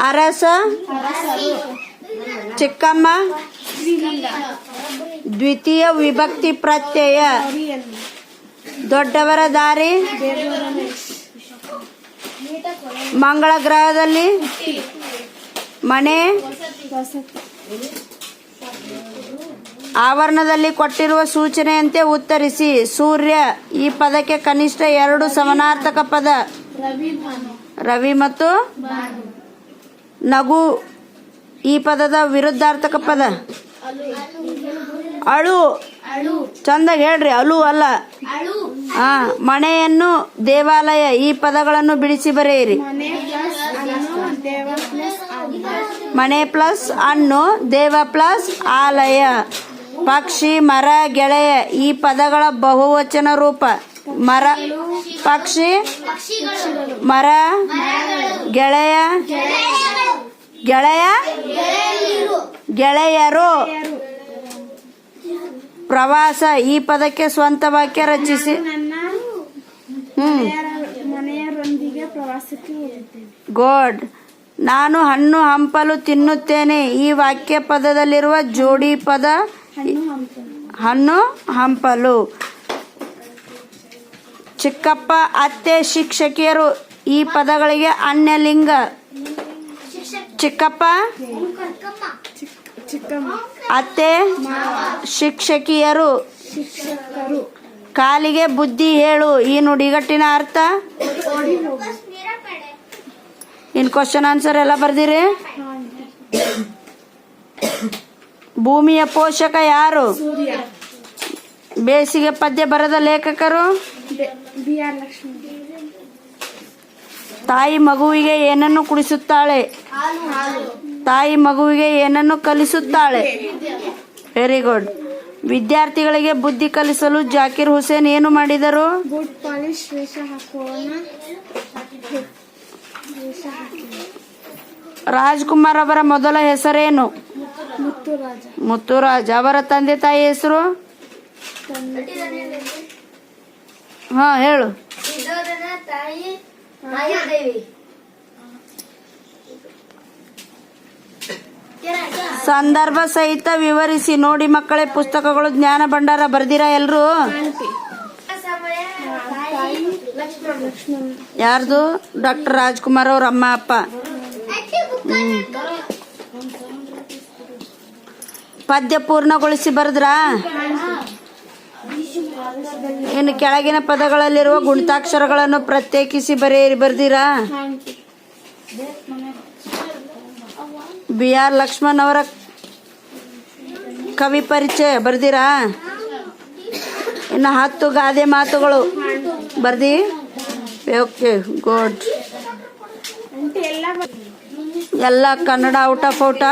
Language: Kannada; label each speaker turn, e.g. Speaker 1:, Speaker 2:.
Speaker 1: ಅರಸ, ಚಿಕ್ಕಮ್ಮ, ದ್ವಿತೀಯ ವಿಭಕ್ತಿ ಪ್ರತ್ಯಯ. ದೊಡ್ಡವರ ದಾರಿ, ಮಂಗಳ ಗ್ರಹದಲ್ಲಿ, ಮನೆ, ಆವರಣದಲ್ಲಿ ಕೊಟ್ಟಿರುವ ಸೂಚನೆಯಂತೆ ಉತ್ತರಿಸಿ. ಸೂರ್ಯ, ಈ ಪದಕ್ಕೆ ಕನಿಷ್ಠ ಎರಡು ಸಮಾನಾರ್ಥಕ ಪದ. ರವಿ ಮತ್ತು ನಗು. ಈ ಪದದ ವಿರುದ್ಧಾರ್ಥಕ ಪದ. ಅಳು. ಚಂದ ಹೇಳ್ರಿ, ಅಳು ಅಲ್ಲ. ಹಾ ಮನೆಯನ್ನು ದೇವಾಲಯ, ಈ ಪದಗಳನ್ನು ಬಿಡಿಸಿ ಬರೆಯಿರಿ. ಮನೆ ಪ್ಲಸ್ ಹಣ್ಣು, ದೇವ ಪ್ಲಸ್ ಆಲಯ. ಪಕ್ಷಿ, ಮರ, ಗೆಳೆಯ, ಈ ಪದಗಳ ಬಹುವಚನ ರೂಪ. ಮರ ಪಕ್ಷಿ ಮರ ಗೆಳೆಯ ಗೆಳೆಯ ಗೆಳೆಯರು. ಪ್ರವಾಸ ಈ ಪದಕ್ಕೆ ಸ್ವಂತ ವಾಕ್ಯ ರಚಿಸಿ. ಹ್ಮ್. ಗೋಡ್ ನಾನು ಹಣ್ಣು ಹಂಪಲು ತಿನ್ನುತ್ತೇನೆ. ಈ ವಾಕ್ಯ ಪದದಲ್ಲಿರುವ ಜೋಡಿ ಪದ
Speaker 2: ಹಣ್ಣು ಹಂಪಲು.
Speaker 1: ಚಿಕ್ಕಪ್ಪ ಅತ್ತೆ ಶಿಕ್ಷಕಿಯರು ಈ ಪದಗಳಿಗೆ ಅನ್ಯಲಿಂಗ. ಚಿಕ್ಕಪ್ಪ, ಅತ್ತೆ ಶಿಕ್ಷಕಿಯರು. ಕಾಲಿಗೆ ಬುದ್ಧಿ ಹೇಳು. ಈ ನುಡಿಗಟ್ಟಿನ ಅರ್ಥ? ಇನ್ ಕ್ವಶನ್ ಆನ್ಸರ್ ಎಲ್ಲ ಬರ್ದಿರಿ. ಭೂಮಿಯ ಪೋಷಕ ಯಾರು? ಬೇಸಿಗೆ ಪದ್ಯ ಬರದ ಲೇಖಕರು? ತಾಯಿ ಮಗುವಿಗೆ ಏನನ್ನು ಕುಡಿಸುತ್ತಾಳೆ? ತಾಯಿ ಮಗುವಿಗೆ ಏನನ್ನು ಕಲಿಸುತ್ತಾಳೆ? ವೆರಿ ಗುಡ್ ವಿದ್ಯಾರ್ಥಿಗಳಿಗೆ ಬುದ್ಧಿ ಕಲಿಸಲು ಜಾಕಿರ್ ಹುಸೇನ್ ಏನು ಮಾಡಿದರು? ರಾಜ್ಕುಮಾರ್ ಅವರ ಮೊದಲ ಹೆಸರೇನು?
Speaker 2: ಮುತ್ತುರಾಜ.
Speaker 1: ಅವರ ತಂದೆ ತಾಯಿ ಹೆಸರು? ಹಾ ಹೇಳು.
Speaker 3: ಸಿದ್ದೋದನ ತಾಯಿ ಮಾಯಾದೇವಿ.
Speaker 1: ಸಂದರ್ಭ ಸಹಿತ ವಿವರಿಸಿ ನೋಡಿ ಮಕ್ಕಳೇ ಪುಸ್ತಕಗಳು ಜ್ಞಾನ ಭಂಡಾರ ಬರ್ದಿರಾ ಎಲ್ರು? ಯಾರ್ದು? ಡಾಕ್ಟರ್ ರಾಜ್ಕುಮಾರ್ ಅವ್ರ ಅಮ್ಮ ಅಪ್ಪ. ಪದ್ಯ ಪೂರ್ಣಗೊಳಿಸಿ ಬರೆದ್ರಾ? ಇನ್ನು ಕೆಳಗಿನ ಪದಗಳಲ್ಲಿರುವ ಗುಣಿತಾಕ್ಷರಗಳನ್ನು ಪ್ರತ್ಯೇಕಿಸಿ ಬರೆಯಿರಿ ಬರ್ದಿರಾ? ಬಿ ಆರ್ ಲಕ್ಷ್ಮಣ್ ಅವರ ಕವಿ ಪರಿಚಯ, ಬರ್ದಿರಾ? ಇನ್ನು ಹತ್ತು ಗಾದೆ ಮಾತುಗಳು, ಬರ್ದಿ? Okay, good. ಎಲ್ಲ ಕನ್ನಡ ಔಟ್ ಆಫ್ ಔಟ